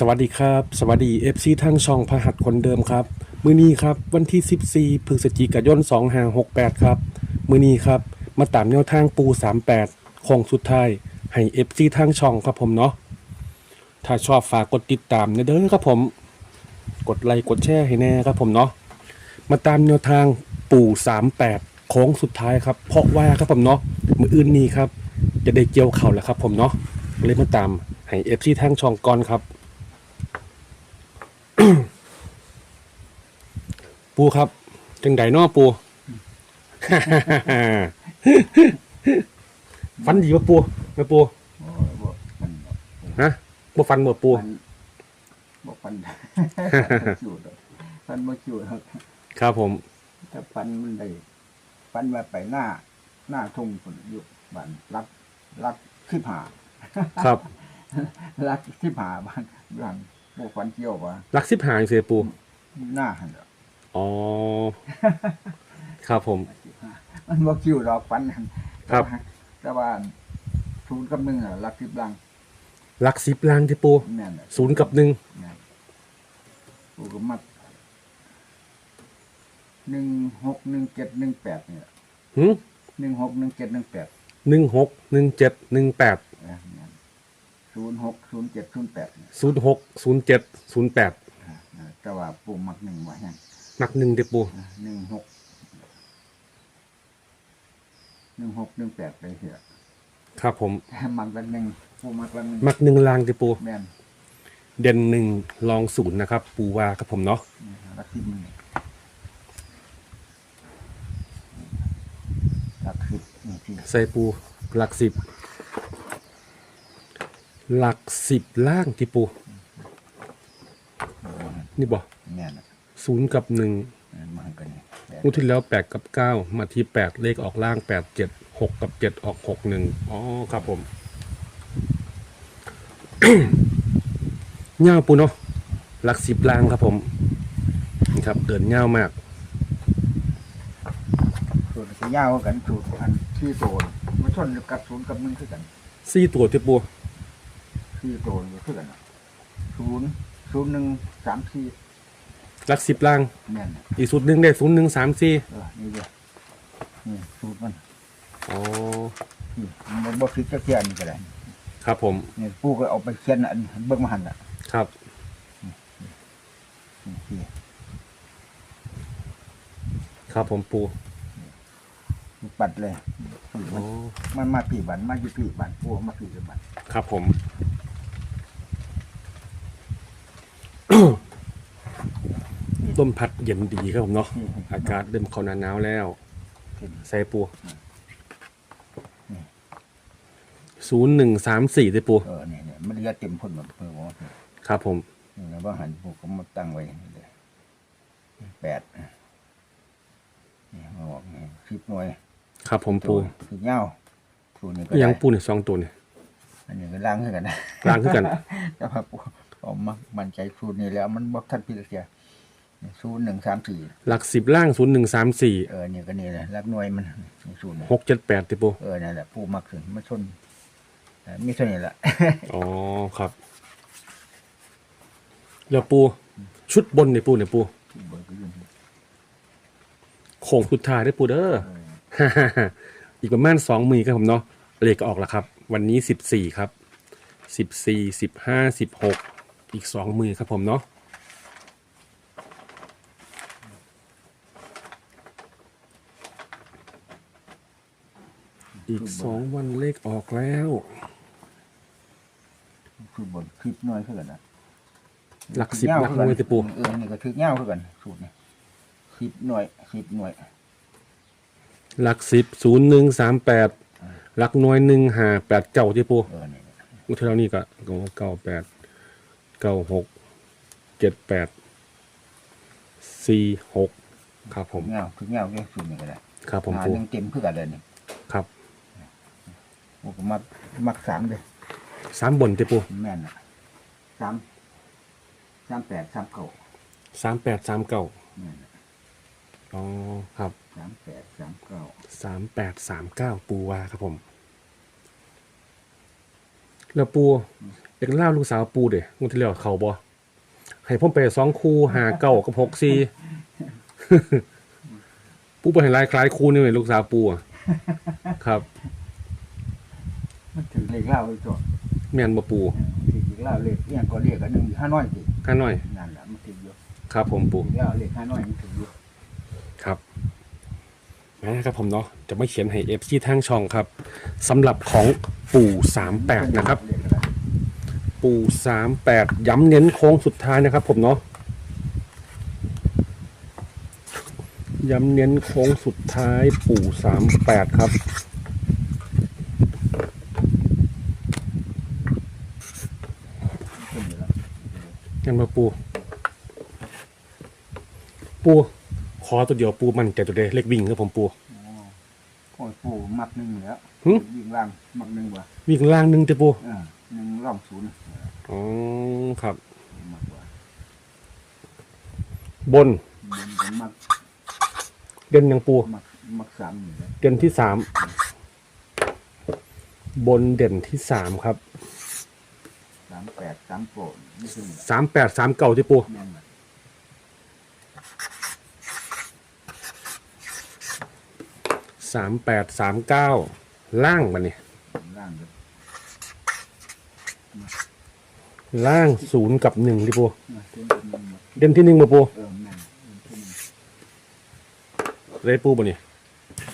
สวัสดีครับ สวัสดี FC ทั้งช่องพหัสคนเดิมครับ มือนี้ครับวันที่ 14พฤศจิกายน2568 ครับ มือนี้ครับ มาตามแนวทางปู 38ของสุดท้ายให้ FC ทั้งช่องครับผมเนาะถ้าชอบฝากกดติดตามนะเด้อครับผม กดไลค์กดแชร์ให้แน่ครับผมเนาะมาตามแนวทางปู่ 38โค้งสุดท้ายครับ เพราะว่าครับผมเนาะมืออื่นนี้ครับ จะได้เกี่ยวเข่าแล้วครับผมเนาะเลยมาตามให้ FC ทั้งช่องก่อนครับ ปูครับจังไดเนาะปู ฟันดีป่ะปูแม่ปูโอ้ยบอกมันบอกฮะบ่ฟันบ่ปูมันบอกฟัน คิวดอกฟันบ่คิวดอกครับผม ถ้าฟันมันได้ฟันมาไปหน้า หน้าทุ่งฝนอยู่บ้านรักรักที่ผาครับ รักที่ผาบ้านบ้านบอกฟันเกี่ยวว่าลักสิบหางเสียปู หน้าหันดอก อ๋อ ครับผม มันบ่คิวดอกฟันหันครับ แต่ว่าศูนย์กับหนึ่งอะรักที่บลังลักสิบลางที่ปูแม่นอะศูนย์กับหนึ่งแม่นกูก็มัดหนึ่งหกหนึ่งเจ็ดหนึ่งแปดเนี่ยหืมหนึ่งหกหนึ่งเจ็ดหนึ่งแปดหนึ่งหกหนึ่งเจ็ดหนึ่งแปดศูนย์หกศูนย์เจ็ดศูนย์แปดศูนย์หกศูนย์เจ็ดศูนย์แปดแต่ว่าปู่มักหนึ่งไว้ให้ นักหนึ่งเดียปูหนึ่งหกหนึ่งหกหนึ่งแปดไปเถอะครับผมแต่มักละหนึ่งปู่มักละหนึ่งมักหนึ่งลางเดียปูแม่นเด่นหนึ่งลองศูนย์นะครับ ปูว่าครับผมเนาะรักสิบมันรักสิบนี่ที่ใส่ปูหลักสิบ หลักสิบล่างที่ปู นี่บ่แม่นอะ ศูนย์กับหนึ่งมันกันนี่แปดงวดที่แล้วแปดกับเก้ามาที่แปดเลขออกล่างแปดเจ็ดหกกับเจ็ดออกหกหนึ่งอ๋อครับผมเง่าปูเนาะหลักสิบล่างครับผมนี่ครับ เดินเง่ามากส่วนจะยาวกันสูตรอันที่โตนมาชนกับศูนย์กับหนึ่งคือกันสี่ตัวที่ปูที่โตนคือกันอะศูนย์ศูนย์หนึ่งสามสี่ห ลักสิบล่าง แม่นอะอีกสูตรหนึ่งได้ศูนย์หนึ่งสามสี่เออนี่เดียวนี่สูตรมันอ๋อนี่มันบ่คิดจะเขียนนี่ก็ได้ครับผมนี่ปู่ก็เอาไปเขียนอันเบิ่งมาหันอะครับ นี่ที่ครับผมปูปัดเลย อ๋อมันมาปีบันมาอยู่ปีบันปู่เอามาปีบัน ครับผม ลมพัดเย็นดีครับผมเนาะนี่อากาศเริ่มเข้าหนาหนาวแล้วเห็นใส่ปูศูนย์หนึ่งสามสี่ได้ปู เออนี่เนี่ยมันเรียเต็มพ่นแบบเออว่าครับผมนี่นะว่าหันปู่ก็มาตั้งไว้นี่เลยแปดนี่มาบอกนี่สิบหน่วยครับผมปูคือเงาสูตรนี้ก็ยังได้ปูเนี่ยสองตัวเนี่ยอันนี้ก็ล้างขึ้นกันนะล้างขึ้นกัน แต่ว่าปู่เอามามันใจสูตรนี้แล้วมันบอกท่านพิจารณา ศูนย์หนึ่งสามสี่หลักสิบล่างศูนย์หนึ่งสามสี่เออนี่ก็นี่เลยรักหน่วยมันนี่ศูนย์หกเจ็ดแปดติปูเออนั่นแหละผู้มักขึ้นมาชนเออมีเท่านี้แหละ อ๋อครับ แล้วปู ชุดบนเนี่ยปูเนี่ยปูบนก็อยืนโค้งสุดท้ายได้ปูเด้ออีกประมาณสองมือครับผมเนาะเลขก็ออกแล้วครับ วันนี้สิบสี่ครับสิบสี่สิบห้าสิบหกอีกสองมือครับผมเนาะ อีกสองวันเลขออกแล้วคือบนคลิปน้อยเท่ากันนะหลักสิบหลักหน่วยติปูเออนี่ก็ถือเงี้ยวเท่ากันสูตรนี่คลิปหน่วยคลิปหน่วย หลักสิบศูนย์หนึ่งสามแปดหลักหน่วยหนึ่งห้าแปดเก้าที่ปูเออนี่อุทเท่านี้ก็เก้าแปดเก้าหกเจ็ดแปดสี่หกครับผมเงี้ยวถือเงี้ยวเนี่ยสูตรนี่ก็ได้ครับผมหาปูหนึ่งเต็มเพื่อกันเลยนี่ครับ ผมก็มักมักสามเลยสามบนที่ปูแม่นอะสามสามแปดสามเก้าสามแปดสามเก้าแม่นอะอ๋อครับสามแปดสามเก้าสามแปดสามเก้าปูวาครับผม แล้วปูเอกเล่าลูกสาวปูเด้งวดที่แล้วเขาบ่ให้ผมไปสองคู่หาเก้ากับหกสี่ ปูไปเห็นลายคล้ายคู่นี่เลยลูกสาวปูอะครับ มันถึงเลขเล่าไอ้ตัวแม่นบ่ปูถึงเลขเล่าเลขเอียงก็เรียกกันหนึ่งห้าน้อยสิข้าน้อย นั่นแหละมันถึงอยู่ครับผมปู เลขเล่าเลขห้าน้อยมันถึงอยู่ครับนะครับผมเนาะจะไม่เขียนให้เอฟซีทางช่องครับสำหรับของปู่สามแปดนะครับ เลขอะไรปู่สามแปดย้ำเน้นโค้งสุดท้ายนะครับผมเนาะย้ำเน้นโค้งสุดท้ายปู่สามแปดครับ ขึ้นอยู่แล้ว ยังมาปู ปูขอตัวเดียวปูมันแต่ตัวเดียวเล็กวิ่งครับผมปูอ๋อโอ้ยปู่มักหนึ่งแล้วหึยิงล่างมักหนึ่งว่ะวิ่งล่างหนึ่งแต่ปูเออหนึ่งร่องศูนย์อ๋อครับ มักกว่าบนมันก็มักเด่นยังปู มักมักสามอยู่แล้วเด่นที่สามบนเด่นที่สามครับสามแปดสามโปรดนี่คือสามแปดสามเก่าที่ปูแม่นว่ะสามแปดสามเก้าล่างมันนี่ล่างเลยล่างศูนย์กับหนึ่งที่ปูมาเส้นเป็นหนึ่งหมดเด่นที่หนึ่งมาปูเออแม่นเส้นเป็นหนึ่งได้ปูบ่นี่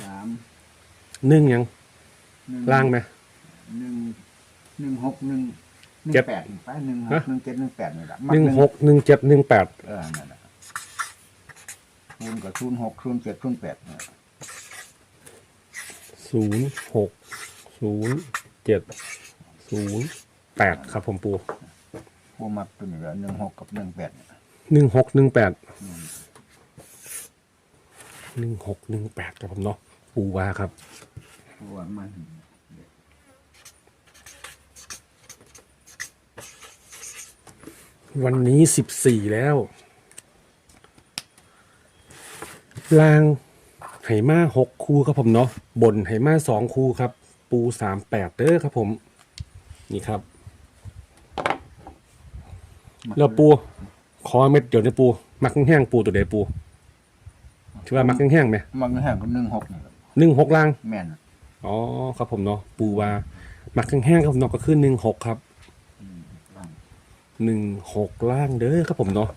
สามหนึ่งยังหนึ่งล่างไหมหนึ่งหนึ่งหกหนึ่ง หนึ่งเจ็ดแปดไปหนึ่งหฮะกหนึ่งเจ็ดหนึ่งแปดนี่แหละหนึ่งหกหนึ่งเจ็ดหนึ่งแปดเออนั่นแหละคูณกับคูณหกคูณเจ็ดคูณแปดเนี่ยศูนย์หกศูนย์เจ็ดศูนย์แปดครับผมปูผู้มักตัวนี้ละหนึ่งหกกับหนึ่งแปดเนี่ยหนึ่งหกหนึ่งแปดหนึ่งหกหนึ่งแปดครับผมเนาะปูว่าครับเพราะว่ามัน วันนี้สิบสี่แล้ว ลางไหมาหกคู่ครับผมเนาะบนไหมาสองคู่ครับ ปูสามแปดเด้อครับผม นี่ครับ แล้วปูขอเม็ดเดียวเนี่ยปู มักแห้งๆปูตัวเดียวปูถือว่ามักแห้งๆไหมมันก็แห้งกับหนึ่งหกนี่แหละหนึ่งหกล่าง แม่นอ๋อครับผมเนาะปูว่า มักแห้งๆครับผมเนาะก็คือหนึ่งหกครับล่าง หนึ่งหกล่างเด้อครับผมเนาะ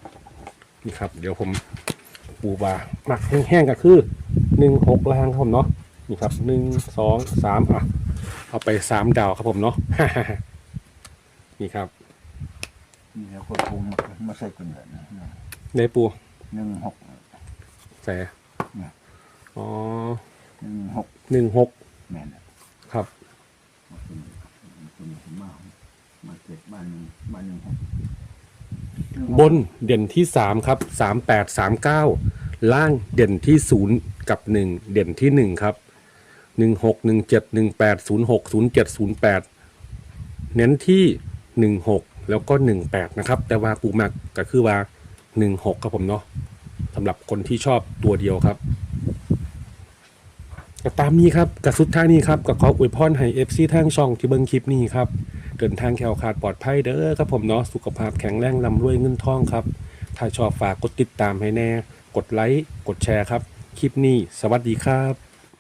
นี่ครับ เดี๋ยวผมปูว่ามักแห้งๆก็คือหนึ่งหกล่างครับผมเนาะนี่ครับหนึ่งสองสามอะเอาไปสามดาวครับผมเนาะ นี่ครับนี่แล้วก็ปูมามาใส่กันเลยนะได้ปูหนึ่งหกใส่เนี่ยอ๋อหนึ่งหกหนึ่งหกแม่นอะครับ มาเจ็ดมาหนึ่งมาหนึ่งหกบนเด่นที่สามครับสามแปดสามเก้าล่างเด่นที่ศูนย์กับหนึ่งเด่นที่หนึ่งครับหนึ่งหกหนึ่งเจ็ดหนึ่งแปดศูนย์หกศูนย์เจ็ดศูนย์แปดเน้นที่หนึ่งหกแล้วก็หนึ่งแปดนะครับ แต่ว่าปูมักก็คือว่าหนึ่งหกครับผมเนาะสำหรับคนที่ชอบตัวเดียวครับก็ตามนี้ครับกับสุดท้ายนี้ครับก็ขออวยพรให้เอฟซีทางช่องที่เบิ้งคลิปนี้ครับ เดินทางแคล้วขาดปลอดภัยเด้อครับผมเนาะสุขภาพแข็งแรงร่ำรวยเงินทองครับ ถ้าชอบฝากกดติดตามให้แน่ กดไลค์กดแชร์ครับ คลิปนี้ สวัสดีครับ